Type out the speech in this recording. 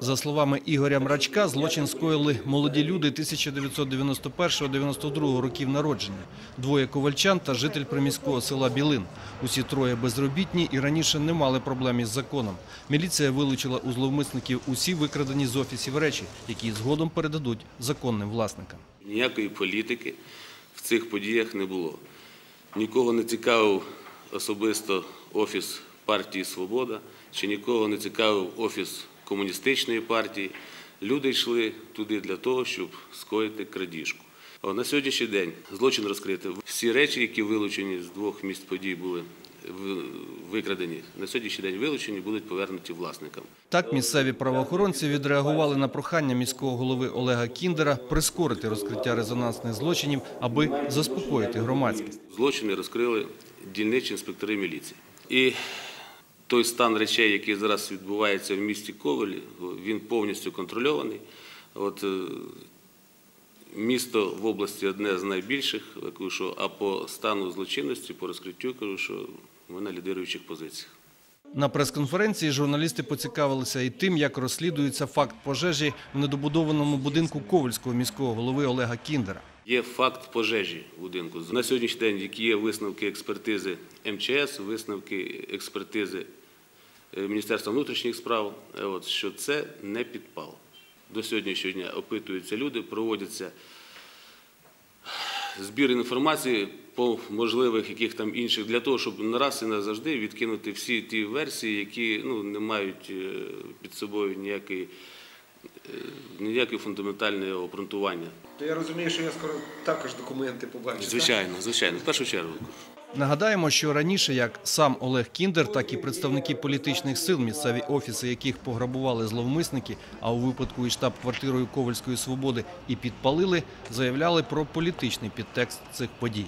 За словами Ігоря Мрачка, злочин скоїли молоді люди 1991-92 років народження. Двоє ковальчан та житель приміського села Білин. Усі троє безробітні і раніше не мали проблем із законом. Міліція вилучила у зловмисників усі викрадені з офісів речі, які згодом передадуть законним власникам. Ніякої політики в цих подіях не було. Нікого не цікавив особисто офіс партії Свобода, чи нікого не цікавив офіс комуністичної партії. Люди йшли туди для того, щоб скоїти крадіжку. На сьогоднішній день злочин розкритий. Всі речі, які вилучені з двох місць подій, були викрадені. На сьогоднішній день вилучені, будуть повернуті власникам. Так місцеві правоохоронці відреагували на прохання міського голови Олега Кіндера прискорити розкриття резонансних злочинів, аби заспокоїти громадськість. Злочини розкрили дільничі інспектори міліції. І той стан речей, який зараз відбувається в місті Ковелі, він повністю контрольований. От, е, місто в області одне з найбільших, кажу, що, а по стану злочинності, по розкриттю, кажу, що ми на лідируючих позиціях. На прес-конференції журналісти поцікавилися і тим, як розслідується факт пожежі в недобудованому будинку Ковальського міського голови Олега Кіндера. Є факт пожежі в будинку. На сьогоднішній день, які є висновки експертизи МЧС, висновки експертизи Міністерства внутрішніх справ, е, от, що це не підпал. До сьогоднішнього дня опитуються люди, проводяться збір інформації по можливих яких там інших, для того, щоб нараз і назавжди відкинути всі ті версії, які ну, не мають е, під собою ніякої, е, ніякої фундаментальної обґрунтування. Я розумію, що я скоро також документи побачу. так? Звичайно, звичайно, в першу чергу. Нагадаємо, що раніше як сам Олег Кіндер, так і представники політичних сил, місцеві офіси яких пограбували зловмисники, а у випадку і штаб-квартирою Ковальської свободи і підпалили, заявляли про політичний підтекст цих подій.